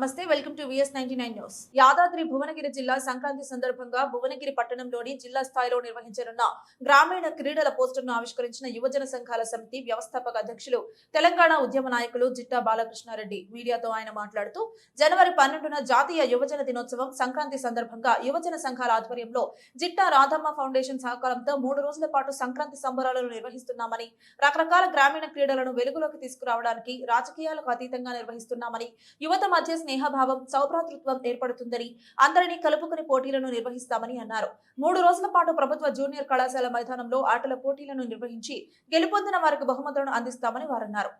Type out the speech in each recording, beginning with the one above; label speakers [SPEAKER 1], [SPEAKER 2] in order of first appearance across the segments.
[SPEAKER 1] నమస్తే welcome to V S ninety nine news. Yadadri Bhuvanagiri జిల్లా సంక్రాంతి సందర్భంగా భువనగిరి పట్టణంలోని జిల్లా స్థాయిలో నిర్వహించనున్న గ్రామీణ క్రీడల పోస్టర్ను ఆవిష్కరించిన యువజన సంఘాల సమితి వ్యవస్థాపక అధ్యక్షులు తెలంగాణ ఉద్యమ నాయకులు జిట్టా బాలకృష్ణారెడ్డి. మీడియాతో ఆయన మాట్లాడుతూ జనవరి పన్నెండున జాతీయ యువజన దినోత్సవం సంక్రాంతి సందర్భంగా యువజన సంఘాల ఆధ్వర్యంలో జిట్టా రాధమ్మ ఫౌండేషన్ సహకారంతో మూడు రోజుల పాటు సంక్రాంతి సంబరాలను నిర్వహిస్తున్నామని రకరకాల గ్రామీణ క్రీడలను వెలుగులోకి తీసుకురావడానికి రాజకీయాలకు అతీతంగా నిర్వహిస్తున్నామని యువత మధ్య స్నేహభావం సౌభ్రాతృత్వం ఏర్పడుతుందని అందరినీ కలుపుకుని పోటీలను నిర్వహిస్తామని అన్నారు. మూడు రోజుల పాటు ప్రభుత్వ జూనియర్ కళాశాల మైదానంలో ఆటల పోటీలను నిర్వహించి గెలుపొందిన వారికి బహుమతులను అందిస్తామని వారన్నారు.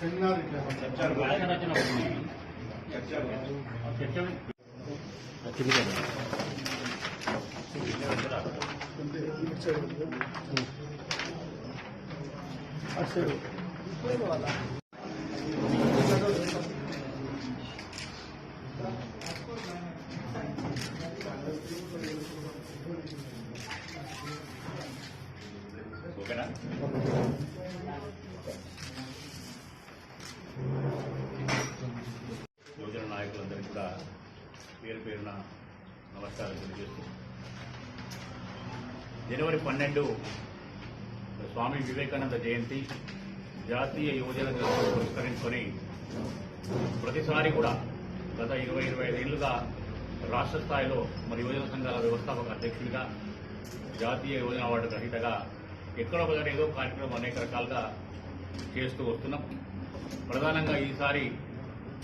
[SPEAKER 2] సెమినార్ ఇట్లా అంటే ఇటు సైడ్ ఉంది. అటు సైడ్
[SPEAKER 3] ఓకేనా యువజన నాయకులందరికీ కూడా పేరు పేరున నమస్కారం తెలియజేస్తున్నాం జనవరి పన్నెండు స్వామి వివేకానంద జయంతి జాతీయ యువజన దినోత్సవం పురస్కరించుకొని ప్రతిసారి కూడా గత ఇరవై ఇరవై ఐదేళ్ళుగా రాష్ట్ర స్థాయిలో మరి యువజన సంఘాల వ్యవస్థాపక అధ్యక్షుడిగా జాతీయ యువజన అవార్డు గ్రహీతగా ఎక్కడో ఒకటి ఏదో కార్యక్రమం అనేక రకాలుగా చేస్తూ వస్తున్నాం. ప్రధానంగా ఈసారి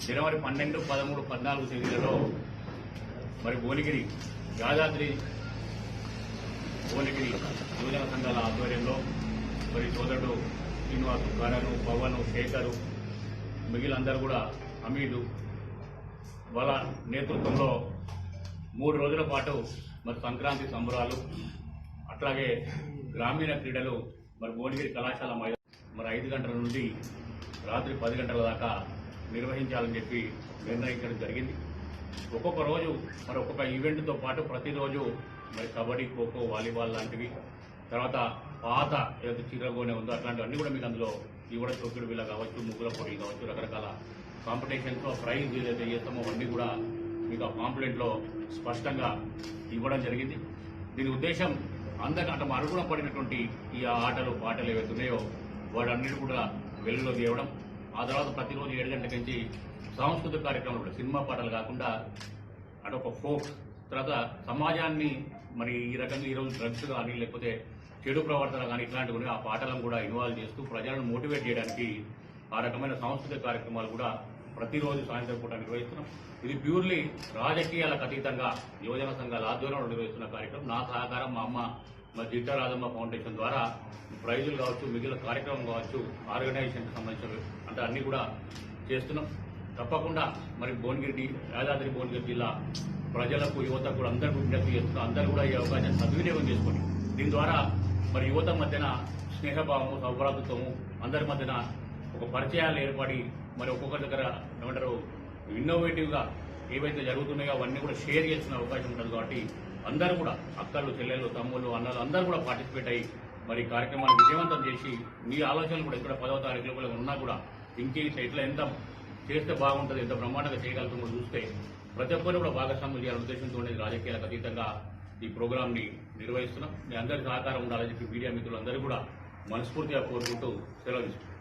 [SPEAKER 3] జనవరి పన్నెండు పదమూడు పద్నాలుగు తేదీలలో మరి భువనగిరి యాదాద్రి భువనగిరి యువజన సంఘాల ఆధ్వర్యంలో మరి సోదరుడు శ్రీనివాసు కరణు పవన్ శేఖరు మిగిలిందరూ కూడా హమీదు వాళ్ళ నేతృత్వంలో మూడు రోజుల పాటు మరి సంక్రాంతి సంబరాలు అట్లాగే గ్రామీణ క్రీడలు మరి భువనగిరి కళాశాల మైదానం మరి ఐదు గంటల నుండి రాత్రి పది గంటల దాకా నిర్వహించాలని చెప్పి నిర్ణయించడం జరిగింది. ఒక్కొక్క రోజు మరి ఒక్కొక్క ఈవెంట్తో పాటు ప్రతిరోజు మరి కబడ్డీ ఖోఖో వాలీబాల్ లాంటివి. తర్వాత పాత ఏదైతే చిరగోనే ఉందో అట్లాంటివన్నీ కూడా మీకు అందులో ఇవ్వడం తొక్కుడు బిల్ల కావచ్చు ముగ్గుల పొడి కావచ్చు రకరకాల కాంపిటీషన్స్లో ప్రైజ్ ఏదైతే చేస్తామో అవన్నీ కూడా మీకు ఆ కాంప్లైంట్లో స్పష్టంగా ఇవ్వడం జరిగింది. దీని ఉద్దేశం అందరికీ అంటే అరుగుణ పడినటువంటి ఈ ఆటలు పాటలు ఏవైతే ఉన్నాయో వాటన్నిటి కూడా వెలుగులో తీయడం ఆ తర్వాత ప్రతిరోజు ఏడు గంటల నుంచి సాంస్కృతిక కార్యక్రమాలు కూడా సినిమా పాటలు కాకుండా అంటే ఒక ఫోక్ తర్వాత సమాజాన్ని మరి ఈ రకంగా ఈరోజు డ్రగ్స్ కానీ లేకపోతే చెడు ప్రవర్తన కానీ ఇట్లాంటివి ఆ పాటలను కూడా ఇన్వాల్వ్ చేస్తూ ప్రజలను మోటివేట్ చేయడానికి ఆ రకమైన సాంస్కృతిక కార్యక్రమాలు కూడా ప్రతిరోజు సాయంత్రం పూట నిర్వహిస్తున్నాం. ఇది ప్యూర్లీ రాజకీయాలకు అతీతంగా యువజన సంఘాల ఆధ్వర్యంలో నిర్వహిస్తున్న కార్యక్రమం. నా సహకారం మా అమ్మ మా జిట్టా రాజమ్మ ఫౌండేషన్ ద్వారా ప్రైజులు కావచ్చు మిగిలిన కార్యక్రమం కావచ్చు ఆర్గనైజేషన్కి సంబంధించిన అంటే అన్నీ కూడా చేస్తున్నాం. తప్పకుండా మరి భువనగిరి యాదాద్రి భువనగిరి జిల్లా ప్రజలకు యువతకు కూడా అందరికీ విజ్ఞప్తి చేస్తున్నారు అందరూ కూడా ఈ అవకాశాన్ని సద్వినియోగం చేసుకోండి దీని ద్వారా మరి యువత మధ్యన స్నేహభావము సౌభ్రాతృత్వము అందరి మధ్యన ఒక పరిచయాలు ఏర్పడి మరి ఒక్కొక్కరి దగ్గర ఏమంటారు ఇన్నోవేటివ్గా ఏవైతే జరుగుతున్నాయో అవన్నీ కూడా షేర్ చేసిన అవకాశం ఉంటుంది కాబట్టి అందరూ కూడా అక్కలు చెల్లెళ్ళు తమ్ముళ్ళు అన్నలు అందరూ కూడా పార్టిసిపేట్ అయ్యి మరి కార్యక్రమాన్ని విజయవంతం చేసి మీ ఆలోచనలు కూడా ఇక్కడ పదవ తారీఖు లోపల ఉన్నా కూడా ఇంకేం ఇట్లా ఎంత చేస్తే బాగుంటుంది ఎంత బ్రహ్మాండంగా చేయగలుగుతుందో చూస్తే ప్రతి ఒక్కరు కూడా భాగస్వామ్యం చేయాలనే ఉద్దేశంతో రాజకీయాలకు అతీతంగా ఈ ప్రోగ్రామ్ని నిర్వహిస్తున్నాం. మీ అందరి సహకారం ఉండాలని చెప్పి మీడియా మిత్రులందరూ కూడా మనస్ఫూర్తిగా కోరుకుంటూ సెలవు తీసుకుంటాం